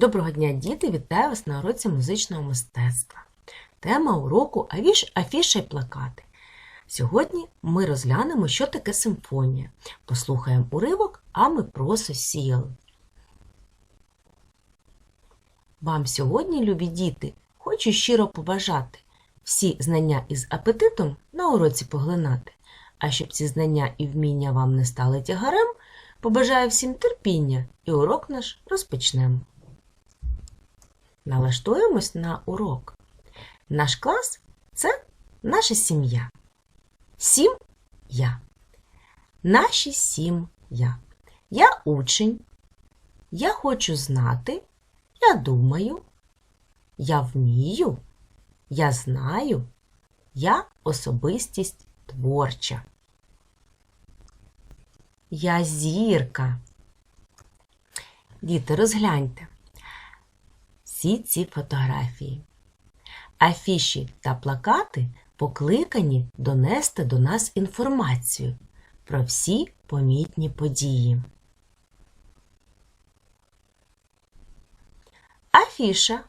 Доброго дня, діти! Вітаю вас на уроці музичного мистецтва. Тема уроку «Авіш- афіша й плакати. Сьогодні ми розглянемо, що таке симфонія. Послухаємо уривок, а ми просто сіяли. Вам сьогодні, любі діти, хочу щиро побажати всі знання із апетитом на уроці поглинати. А щоб ці знання і вміння вам не стали тягарем, побажаю всім терпіння і урок наш розпочнемо. Налаштуємось на урок. Наш клас це наша сім'я. Сім я. Наші сім я. Я учень. Я хочу знати. Я думаю. Я вмію. Я знаю. Я особистість творча. Я зірка. Діти, розгляньте всі ці фотографії. Афіші та плакати покликані донести до нас інформацію про всі помітні події. Афіша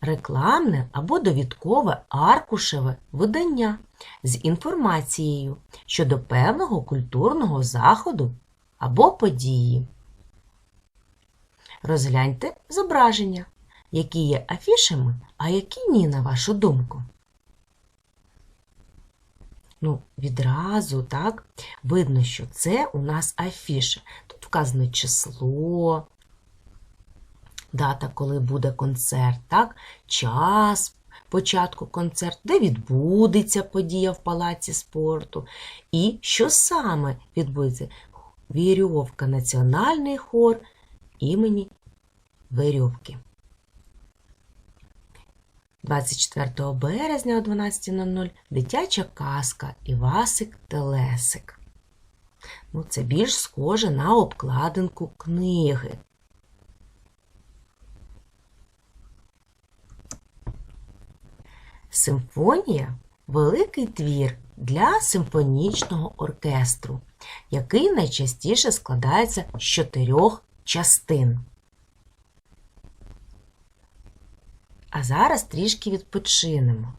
рекламне або довідкове аркушеве видання з інформацією щодо певного культурного заходу або події. Розгляньте зображення, які є афішами, а які ні, на вашу думку. Ну, відразу, так, видно, що це у нас афіша. Тут вказано число, дата, коли буде концерт, так, час початку концерту, де відбудеться подія в палаці спорту, і що саме відбудеться. Вірьовка, національний хор імені Верьовки. 24 березня о 12.00 дитяча казка Івасик Телесик. Ну, це більш схоже на обкладинку книги. Симфонія великий твір для симфонічного оркестру, який найчастіше складається з чотирьох частин. А зараз трішки відпочинемо.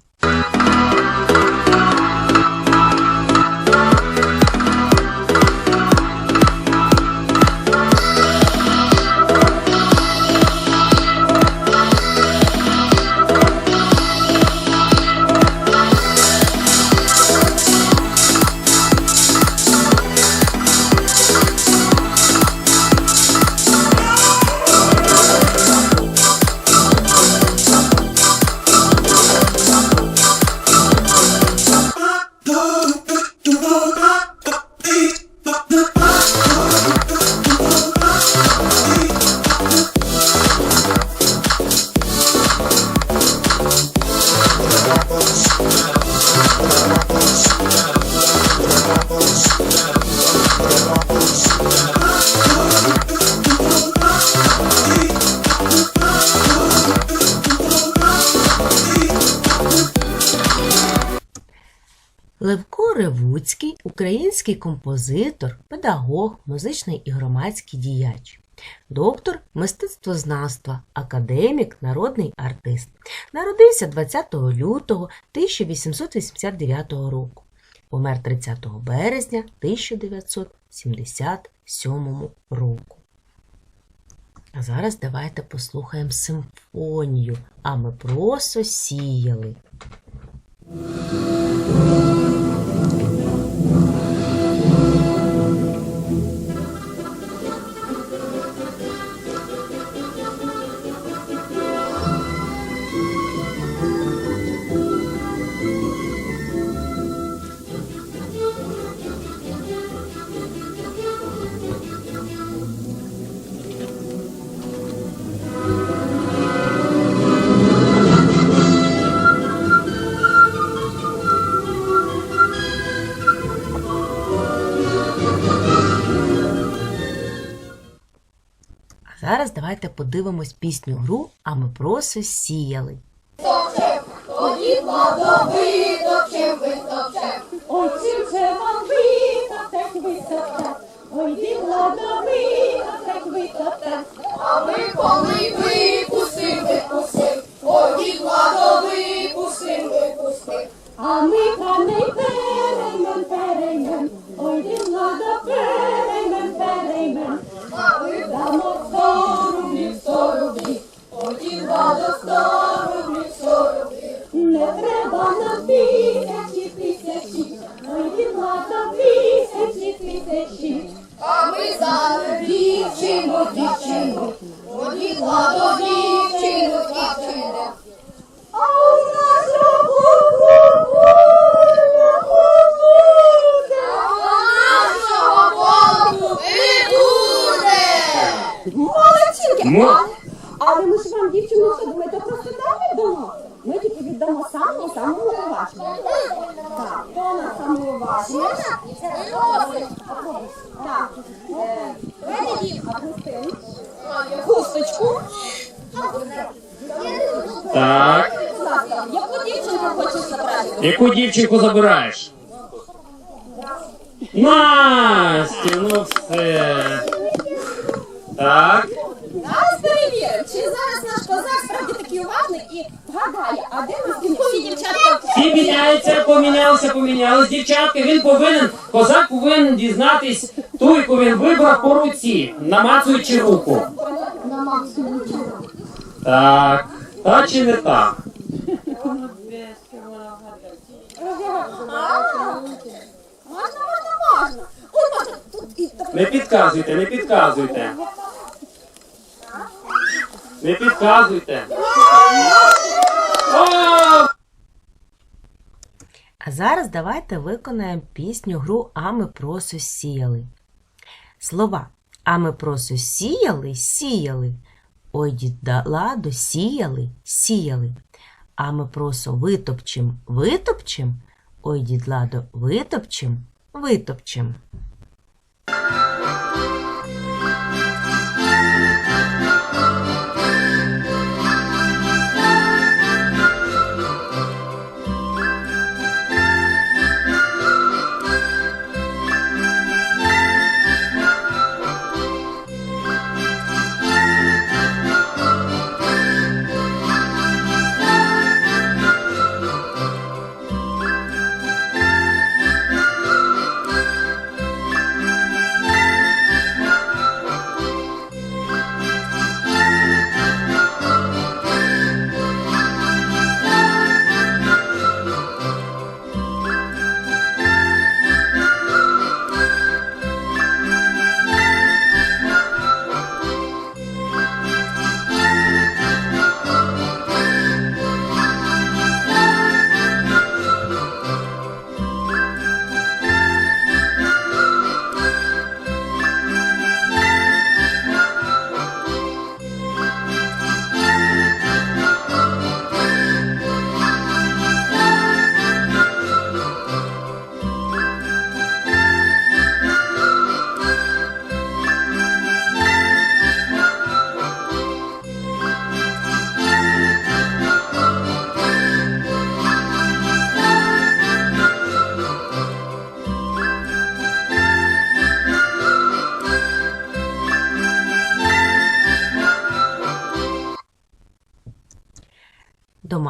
Левко Ревуцький український композитор, педагог, музичний і громадський діяч, доктор мистецтвознавства, академік, народний артист. Народився 20 лютого 1889 року. Помер 30 березня 1977 року. А зараз давайте послухаємо симфонію, а ми просто сіяли. Давайте подивимось пісню гру, а ми просто сіяли. Ой, чим же вам витовчать, витовчать, ой, діла до витовчать, витоптав. А ми коли випустив, випустив, ой, ладо випустив, випустив. А ми коней переймем, переймем, ой, дівлада переймем, переймем. А ми Дамо сто рублів, сто рублів, рублів, сто рублів. не треба нам тисячі, тисячі, ой, дівлада тисячі, тисячі. А ми за дівчину, дівчину, ой, ладо дівчину, дівчину. А у і буде. Молодчинки! Мо- ми ж вам дівчину просто так віддамо? Ми тільки віддамо самому самому уважному. Так, хто у нас самий? Так, е, хусточку. Так. Будь ласка, яку дівчинку хочеш забрати? Яку дівчинку забираєш? Настю, ну все. Так. Чи зараз наш козак справді такий уважний і вгадає, а де дівчата? Всі дівчатка Всі міняються, помінялися, помінялися. Дівчатки, він повинен, козак повинен дізнатись ту, яку він вибрав по руці, намацуючи руку. Так. Так чи не так? Можна, можна, можна. Ой, можна. Тут і так. Не підказуйте, не підказуйте. Не підказуйте. А зараз давайте виконаємо пісню гру А ми просо сіяли. Слова А ми просо сіяли, сіяли. Ой, діда ладо, сіяли. А ми просо витопчем, витопчем. Ой, дід ладо, витопчем, витопчем.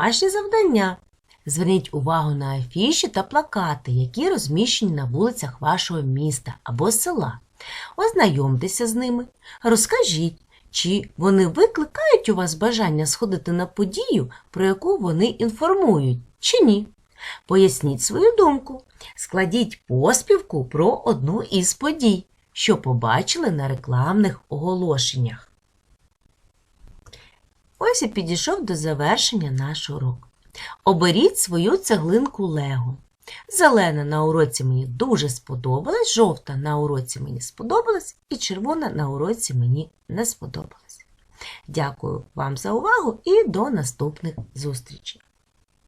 Домашнє завдання. Зверніть увагу на афіші та плакати, які розміщені на вулицях вашого міста або села. Ознайомтеся з ними, розкажіть, чи вони викликають у вас бажання сходити на подію, про яку вони інформують, чи ні. Поясніть свою думку, складіть поспівку про одну із подій, що побачили на рекламних оголошеннях. Ось і підійшов до завершення наш урок. Оберіть свою цеглинку Лего. Зелена на уроці мені дуже сподобалась, жовта на уроці мені сподобалась і червона на уроці мені не сподобалась. Дякую вам за увагу і до наступних зустрічей!